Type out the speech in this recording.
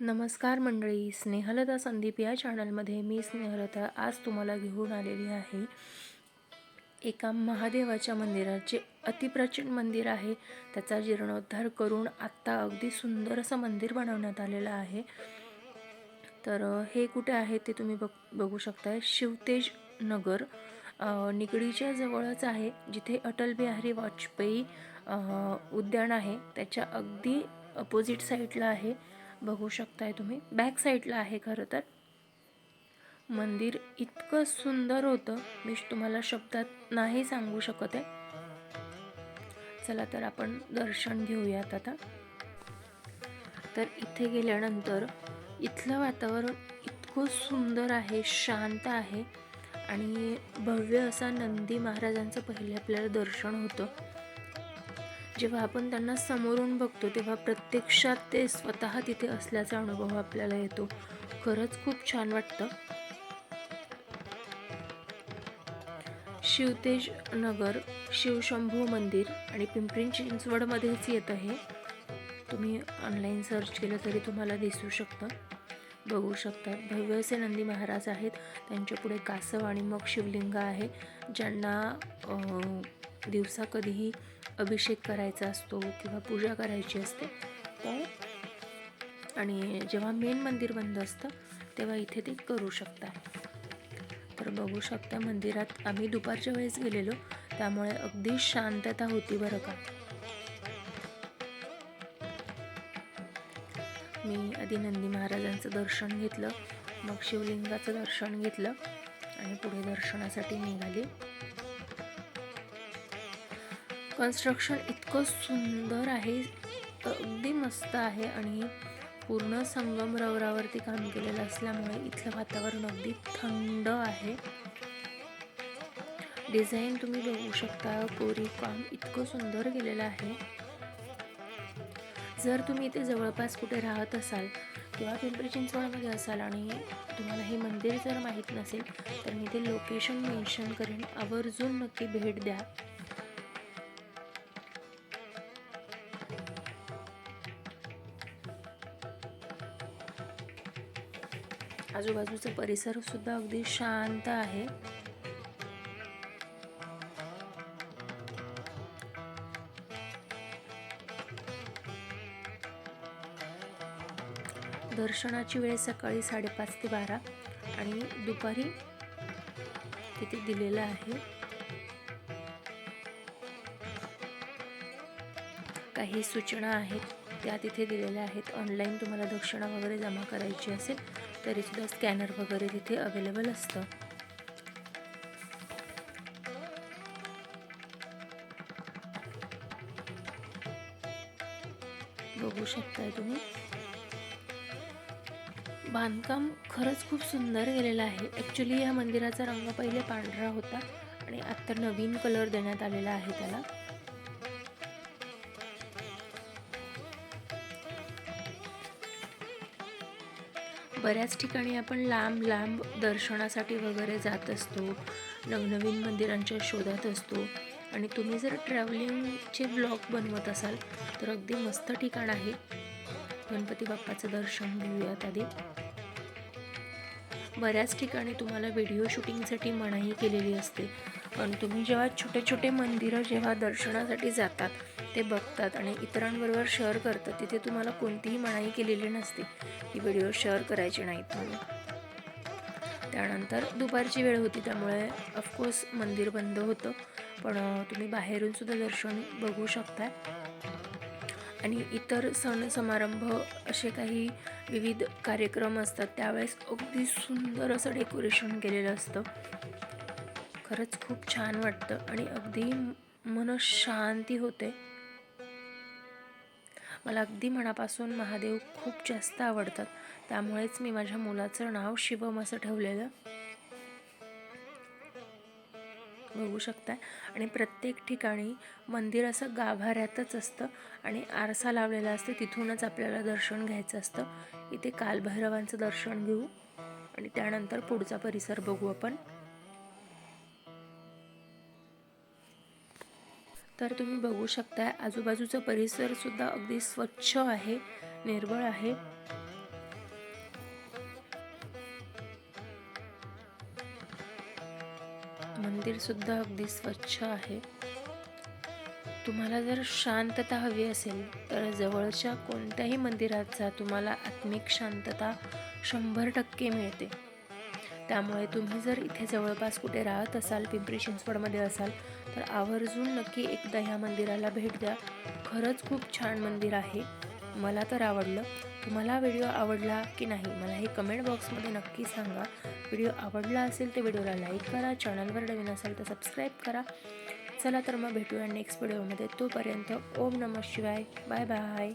नमस्कार मंडळी स्नेहलता संदीप या चॅनलमध्ये मी स्नेहलता आज तुम्हाला घेऊन आलेली आहे. एका महादेवाच्या मंदिराचे अतिप्राचीन मंदिर आहे. त्याचा जीर्णोद्धार करून आत्ता अगदी सुंदर असं मंदिर बनवण्यात आलेलं आहे. तर हे कुठे आहे ते तुम्ही बघ बघू शकताय. शिवतेज नगर निगडीच्या जवळच आहे. जिथे अटल बिहारी वाजपेयी उद्यान आहे. त्याच्या अगदी अपोजिट साईडला आहे. बघू शकताय तुम्ही. बॅक साईडला आहे खरं तर. मंदिर इतकं सुंदर होतं. मी तुम्हाला शब्दात नाही सांगू शकत आहे. चला तर आपण दर्शन घेऊयात आता. तर इथे गेल्यानंतर इथलं वातावरण इतकं सुंदर आहे शांत आहे. आणि भव्य असा नंदी महाराजांचं पहिले आपल्याला दर्शन होतं. जेव्हा आपण त्यांना समोरून बघतो तेव्हा प्रत्यक्षात ते स्वतः तिथे असल्याचा अनुभव आपल्याला येतो. खरंच खूप छान वाटतं. शिवतेज नगर शिवशंभू मंदिर आणि पिंपरी चिंचवडमध्येच येतं हे तुम्ही ऑनलाईन सर्च केलं तरी तुम्हाला दिसू शकतं. बघू शकता. भव्य असे नंदी महाराज आहेत. त्यांच्यापुढे कासव आणि मग शिवलिंग आहे. ज्यांना दिवसा कधीही अभिषेक करायचा असतो किंवा पूजा करायची असते. तर आणि जेव्हा मेन मंदिर बंद असतं तेव्हा इथे ते करू शकता. तर बघू शकता मंदिरात आम्ही दुपारच्या वेळेस गेलेलो त्यामुळे अगदी शांतता होती बरं का. मी आधी नंदी महाराजांचं दर्शन घेतलं मग शिवलिंगाचं दर्शन घेतलं आणि पुढे दर्शनासाठी निघाली. कन्स्ट्रक्शन इतकं सुंदर आहे. अगदी मस्त आहे आणि पूर्ण संगमरवरावरती काम केलेलं असल्यामुळे इथलं वातावरण अगदी थंड आहे. डिझाईन तुम्ही बघू शकता कोरी काम इतकं सुंदर केलेलं आहे. जर तुम्ही इथे जवळपास कुठे राहत असाल किंवा पिंपरी चिंचवडमध्ये असाल आणि तुम्हाला हे मंदिर जर माहीत नसेल तर मी ते लोकेशन मेन्शन करेन. आवर्जून नक्की भेट द्या. आजूबाजूचा परिसर सुद्धा अगदी शांत आहे. दर्शनाची वेळ सकाळी साडेपाच ते बारा आणि दुपारी तिथे दिलेलं आहे. काही सूचना आहेत त्या तिथे दिलेल्या आहेत. ऑनलाईन तुम्हाला दक्षिणा वगैरे जमा करायची असेल तरीसुद्धा स्कॅनर वगैरे तिथे अवेलेबल असतं. बघू शकताय तुम्ही. बांधकाम खरंच खूप सुंदर केलेलं आहे. ॲक्च्युली या मंदिराचा रंग पहिले पांढरा होता आणि आत्ता नवीन कलर देण्यात आलेला आहे त्याला. बऱ्याच ठिकाणी आपण लांब लांब दर्शनासाठी वगैरे जात असतो. नवनवीन मंदिरांच्या शोधात असतो. आणि तुम्ही जर ट्रॅव्हलिंगचे ब्लॉग बनवत असाल तर अगदी मस्त ठिकाण आहे. गणपती बाप्पाचं दर्शन घेऊयात आधी. बऱ्याच ठिकाणी तुम्हाला व्हिडिओ शूटिंगसाठी मनाई केलेली असते. पण तुम्ही जेव्हा छोटे छोटे मंदिरं जेव्हा दर्शनासाठी जातात ते बघतात आणि इतरांबरोबर शेअर करतात तिथे तुम्हाला कोणतीही मनाई केलेली नसते. की व्हिडिओ शेअर करायचे नाहीत म्हणून. त्यानंतर दुपारची वेळ होती त्यामुळे ऑफकोर्स मंदिर बंद होतं. पण तुम्ही बाहेरून सुद्धा दर्शन बघू शकता आणि इतर सण समारंभ असे काही विविध कार्यक्रम असतात त्यावेळेस अगदी सुंदर असं डेकोरेशन केलेलं असतं. खरंच खूप छान वाटतं आणि अगदी मन शांती होते. मला अगदी मनापासून महादेव खूप जास्त आवडतात. त्यामुळेच मी माझ्या मुलाचं नाव शिवम असं ठेवलेलं. बघू शकताय. आणि प्रत्येक ठिकाणी मंदिर असं गाभाऱ्यातच असतं आणि आरसा लावलेला असतं. तिथूनच आपल्याला दर्शन घ्यायचं असतं. इथे कालभैरवांचं दर्शन घेऊ आणि त्यानंतर पुढचा परिसर बघू आपण. तर तुम्ही बघू शकता आजूबाजूचा परिसरसुद्धा अगदी स्वच्छ आहे निर्मळ आहे. मंदिरसुद्धा अगदी स्वच्छ आहे. तुम्हाला जर शांतता हवी असेल तर जवळच्या कोणत्याही मंदिरात जा तुम्हाला आत्मिक शांतता शंभर टक्के मिळते. त्यामुळे तुम्ही जर इथे जवळपास कुठे राहत असाल पिंपरी चिंचवडमध्ये असाल तर आवर्जून नक्की एकदा ह्या मंदिराला भेट द्या. खरंच खूप छान मंदिर आहे. मला तर आवडलं. तुम्हाला व्हिडिओ आवडला की नाही मला हे कमेंट बॉक्समध्ये नक्की सांगा. व्हिडिओ आवडला असेल तर व्हिडिओला लाईक करा चॅनलवर नवीन असेल तर सबस्क्राईब करा. चला तर मग भेटूया नेक्स्ट व्हिडिओमध्ये तोपर्यंत ओम नमः शिवाय. Bye bye